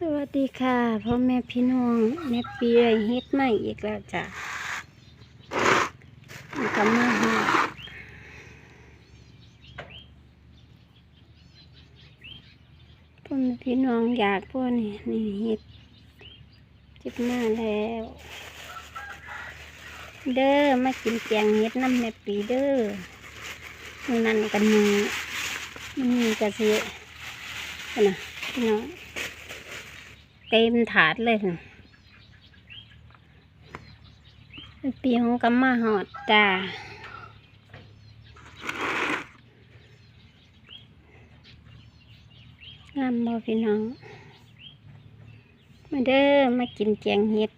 สวัสดีค่ะพ่อแม่พี่น้องแม่ปีได้เฮ็ดใหม่อีกแล้วจ้ะมันก็มาหาพ่อแม่พี่น้องอยากพวกนี้นี่เฮ็ดจิบมาแล้ว เด้อมากินแกงเฮ็ดน้ำแม่ปีเด้อนั่นกันมือนี่ก็สินะพี่น้อง เต็มถาดเลยนะปีของกำมมาหอดจ้างามบ่พี่น้อง มาเด้อมากินแกงเห็ด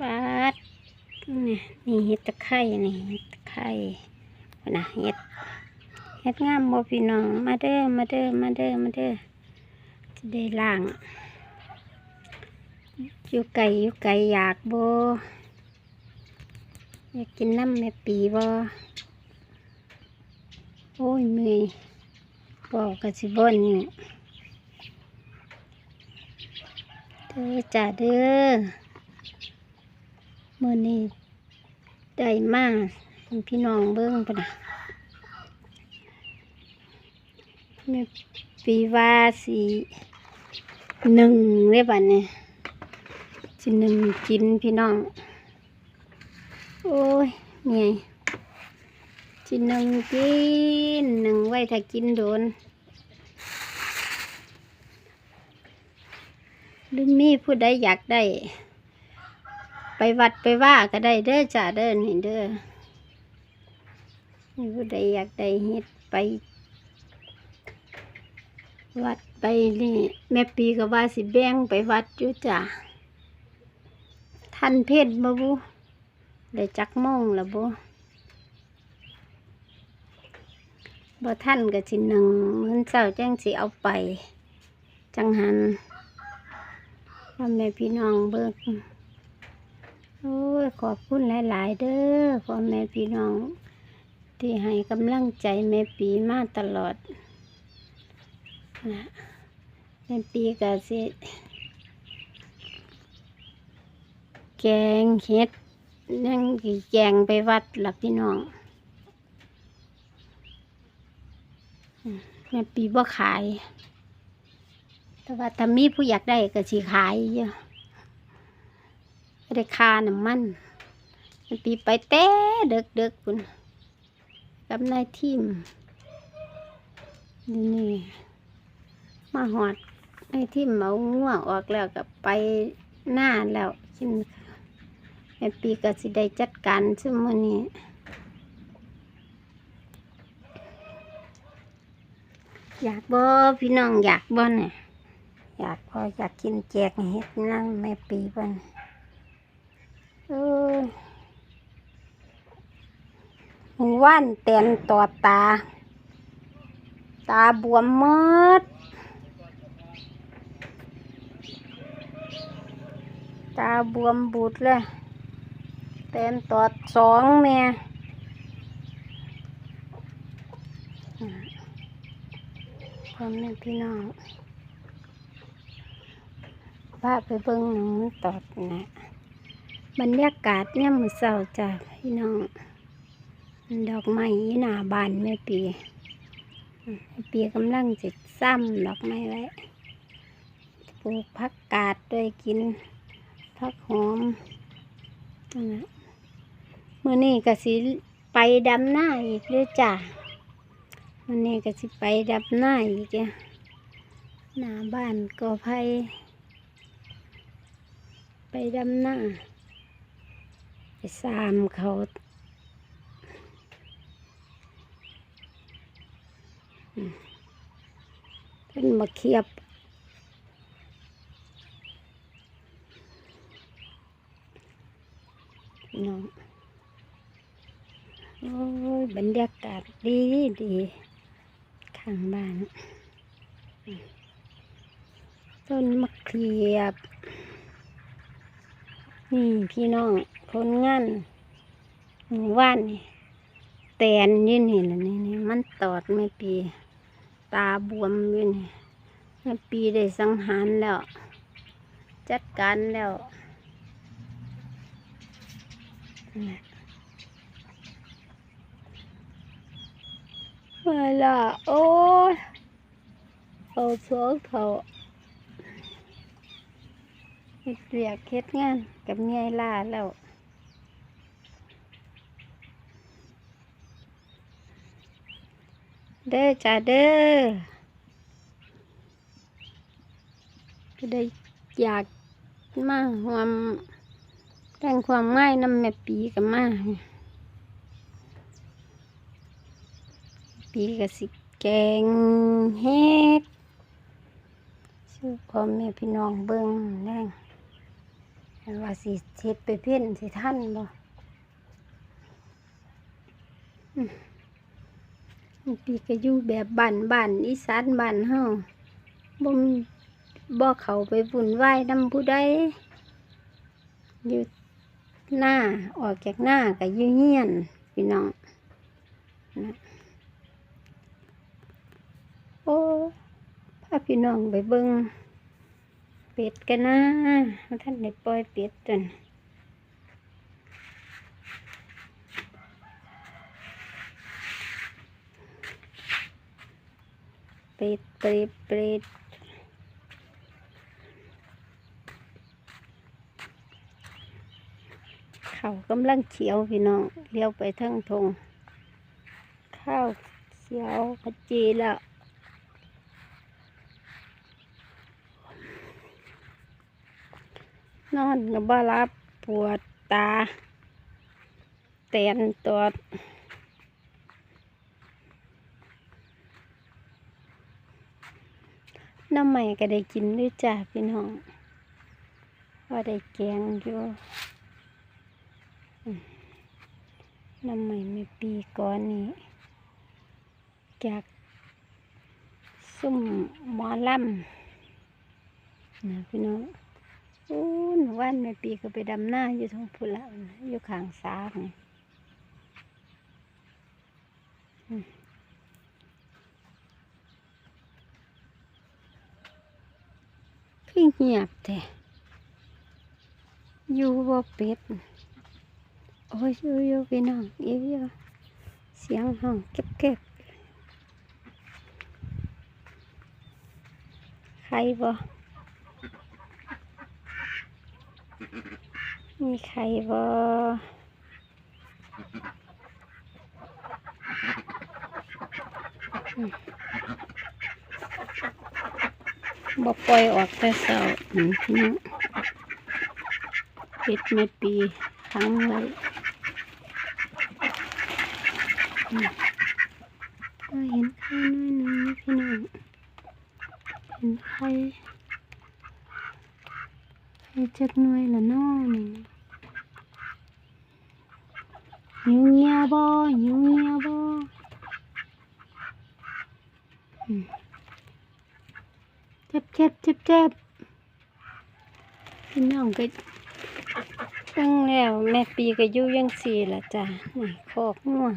วัดนี่นี่เห็ดตะไคร่นี่เห็ดตะไคร่นะเห็ดเห็ดงามบ่พี่น้อง มาเด้อมาเด้อมาเด้อมาเด้อ ได้ล่างอยู่ไก่อยู่ไก่อยากโบอยากกินน้ำแม่ปีบโอ้ยเมื่อยบอกกระสิบนอยู่เด้อจ้าเด้อมื่อนี้ได้มากพี่น้องเบิ้งปะนะแม่ปีว่าสี หนึ่งเลยบัดเนี่ยสิหนึ่งกินพี่น้อง โอ้ยเมียสิหนึ่งกินหนึ่งไว้ถ้ากินโดนหรือมีผู้ใดอยากได้ ไปวัดไปว่าก็ได้เด้อจ้าเด้อนี่เด้อมีผู้ใดอยากได้เฮ็ดไป วัด ไปนี่ แม่ปีก็ว่าสิแบ่งไปวัดอยู่จ้ะท่านเพศบ่บุได้จักโมงละบุบ่ท่านก็สิหนึ่งมื้อเช้าจังสิเอาไป จังหันพ่อแม่พี่น้องเบิกโอ้ยขอบคุณหลาย ๆ เด้อพ่อแม่พี่น้อง ที่ให้กำลังใจแม่ปีมาตลอดนะ เป็นปีกะสิแกงเห็ดนั่งกี่แกงไปวัดหลักพี่น้องแม่ปีบ่ขาย แต่ว่าถ้ามีผู้อยากได้ก็สิขายเยอะได้ค่าน้ำมันแม่ปีไปแต่เด็กเด็กคุณกับนายทีมนี่มาหอด ไอ้ที่เมาง่วงออกแล้วก็ไปหน้าแล้วชิมแม่ปีก็สิได้จัดการซึ่งมื้อนี้อยากบ่พี่น้องอยากบ่เนี่ยอยากพออยากกินแจกเฮ็ดนั่งแม่ปีบ่นเออหมู่ว่านแตนต่อตา ตาบวมมด ตาบวมบูดเลยเต็มตอดสองแม่พ่อแม่พี่น้องพาไปเบิ่งหนังตอดนะบรรยากาศเนี่ยมือเศร้าจ้ะพี่น้อง ดอกไม้อยู่หนาบานแม่ปีแม่ปีกำลังจะซ้ำดอกไม้ไว้ปลูกผักกาดด้วยกิน ผักหอมนั่นน่ะมื่อนี้ก็สิไปดำหน้าอีกเลยจ้ะมื่อนี้ก็สิไปดำหน้าอีกอะหน้าบ้านก็ไผไปดำหน้าไปสามเขาอืมเพิ่นมาเคียบ พี่น้องโอ้ย บรรยากาศดีดีข้างบ้าน ต้นมะเขียบ นี่พี่น้องผลงานหมู่บ้านนี่แตนยืนนี่นนี่นี่มันตอดไม่ปี ตาบวมยู่นี่แม่ปีได้สังหารแล้ว จัดการแล้วนั่นแหละ มาละโอ้ยเอาสองเขาเรียกเฮ็ดงานกับเมียล่าแล้วเด้อจ้าเด้อก็ได้อยากมาความแต่งความไม้น้ำแม่ปีกับมา ปีกสิแกงเฮ็ดชื่อพ่อแม่พี่น้องเบิ่งแน่งอันว่าสิเฮ็ดไปเพ่นสิท่านบ่อืมปีกอยู่แบบบ้านบ้านอีสานบ้านเฮาบ่มบ่เขาไปวุ่นวายนำผู้ใดอยู่หน้าออกจากหน้าก็ยู่เฮียน พี่น้องนะ โอ้ พาพี่น้องไปเบิ่งเป็ดกันนะท่านได้ปล่อยเป็ดจนเป็ดเป็ดเป็ดเขากำลังเขียวพี่น้องเลี้ยวไปทั้งทงข้าวเขียวขจีแล้ว นอนกับบ้ารับปวดตาแตนตัวดน้ำใหม่ก็ได้กินด้วยจ้าพี่น้องว่าได้แกงอยู่อืมน้ำใหม่ไม่ปีก่อนนี้จากซุ่มหมอลำนะพี่น้องอู้ ว่านแม่ปีก็ไปดำหน้าอยู่ทงพุละอยู่ข้างสาไงอืมคือเงียบแต่อยู่บ่เป็ด โอ้ยอยู่อยู่พี่น้องอยู่อยู่เสียงห้องเก็บเก็บใครบ่ มีใครบ่อืมบ่ปล่อยออกแต่เช้าอืมน้องปิดไม่ปีทั้งไว้อืมก็เห็นใครน้อยๆพี่น้องเห็นใคร เฮ็ดหน่วยละน้อนี่หิวเงียบ่หิวเงียบ่อืมเจ็บเจ็บเจ็บเจ็บพี่น้องก็ตั้งแล้วแม่ปีก็อยู่ยังสี่ละจ้ะนี่คอกงัว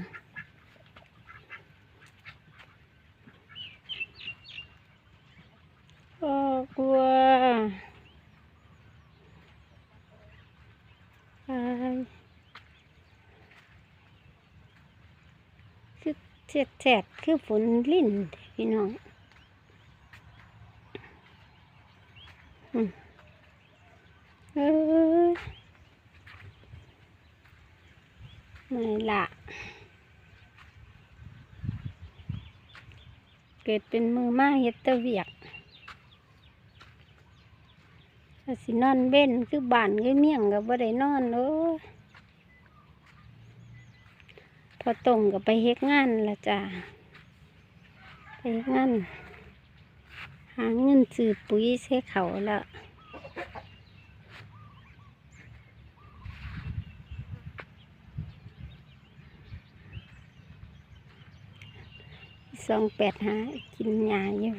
คอกวัว ใช่คือแฉดแฉดคือฝนลิ่นพี่น้องอืมเออไม่ละเกิดเป็นมือมาเฮ็ดตะเวียก สินอนเบ้นคือบ้านคือเมี่ยงก็บ่ได้นอนเอ้ยพอตรงกับไปเฮ็ดงานละจ้ะไปเฮ็ดงาน หาเงินซื้อปุ๋ยใช้เขาล้วสองแปดหากินยาอยู่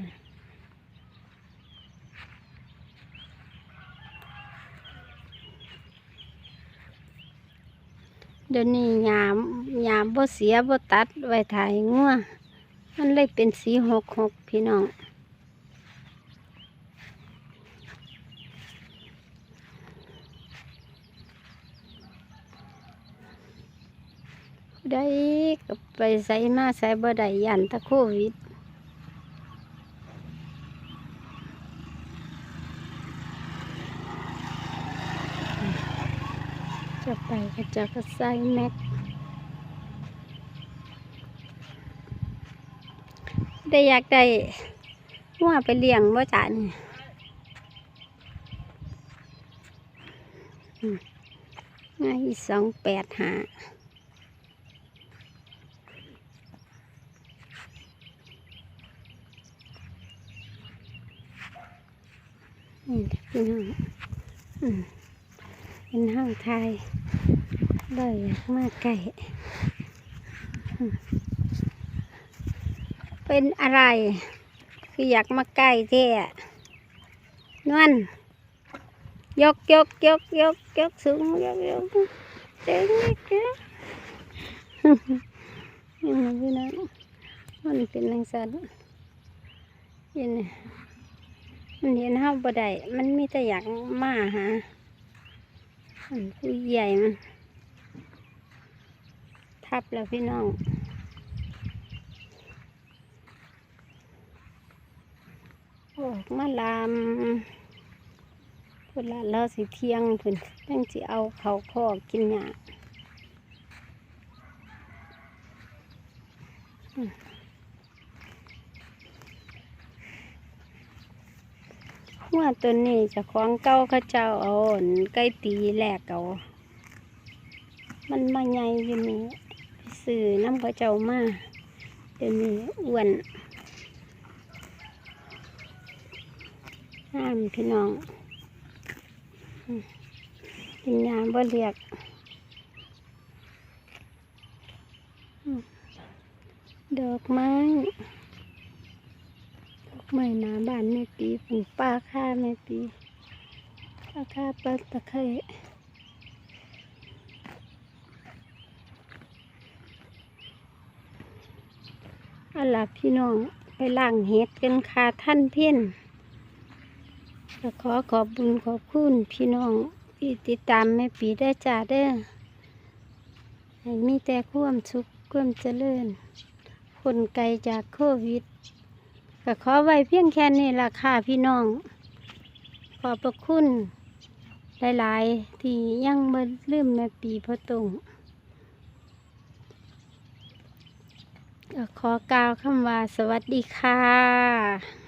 เดี๋ยวนี้ยามยามบ่เสียบ่ตัดไว้ถ่ายงัวมันเลยเป็นสีหกหกพี่น้องได้ก็ไปใส่มาใส่บ่ได้ยันตะโควิด จะไปก็จะก็ใส่แม็ก ได้อยากได้หัวไปเลี้ยงบ่จานี่ง่ายสองแปดหานี่พี่น้องอืม เป็นห้างไทยเลยอยากมาไก่ เป็นอะไร คืออยากมาใกล้แท้นวลยกยกยกยกยกสูงยกยกเจ๋งเจ๋งนี่มันพี่น้องมันเป็นนังสันยินน่ะมันเห็นห้าบ่ได้มันมีแต่อยากมาหา ผู้ใหญ่มันทับแล้วพี่น้องออกมาลามเวลาเราสิเที่ยงพิ่นตั้งสิเอาเขาคอกินหญ้าอืม หัวตัวนี้จะของเก้าเขาเจ้าเอาอั่นไก่ตีแหลกเอามันมาใหญ่อยู่นี่ไปซื้อน้ำเขาเจ้ามาเดี๋ยวนี้อ้วนห้ามพี่น้องกินยาบ่เรียกดอกไม้ ไม้หนาบ้านแม่ปีปลูกป้าค่าแม่ปีป้าค่าปลาตะไคร้อาล่ะพี่น้องไปล้างเห็ดกันค่ะท่านเพี้ยนก็ขอขอบบุญขอบคุณพี่น้องที่ติดตามแม่ปีได้จ่าเด้อให้มีแต่ความสุขความเจริญคนไกลจากโควิด ก็ขอไว้เพียงแค่นี้ละค่ะพี่น้อง ขอบพระคุณหลายๆ ที่ยังบ่ลืมแม่ปีพอตรงขอกล่าวคำว่าสวัสดีค่ะ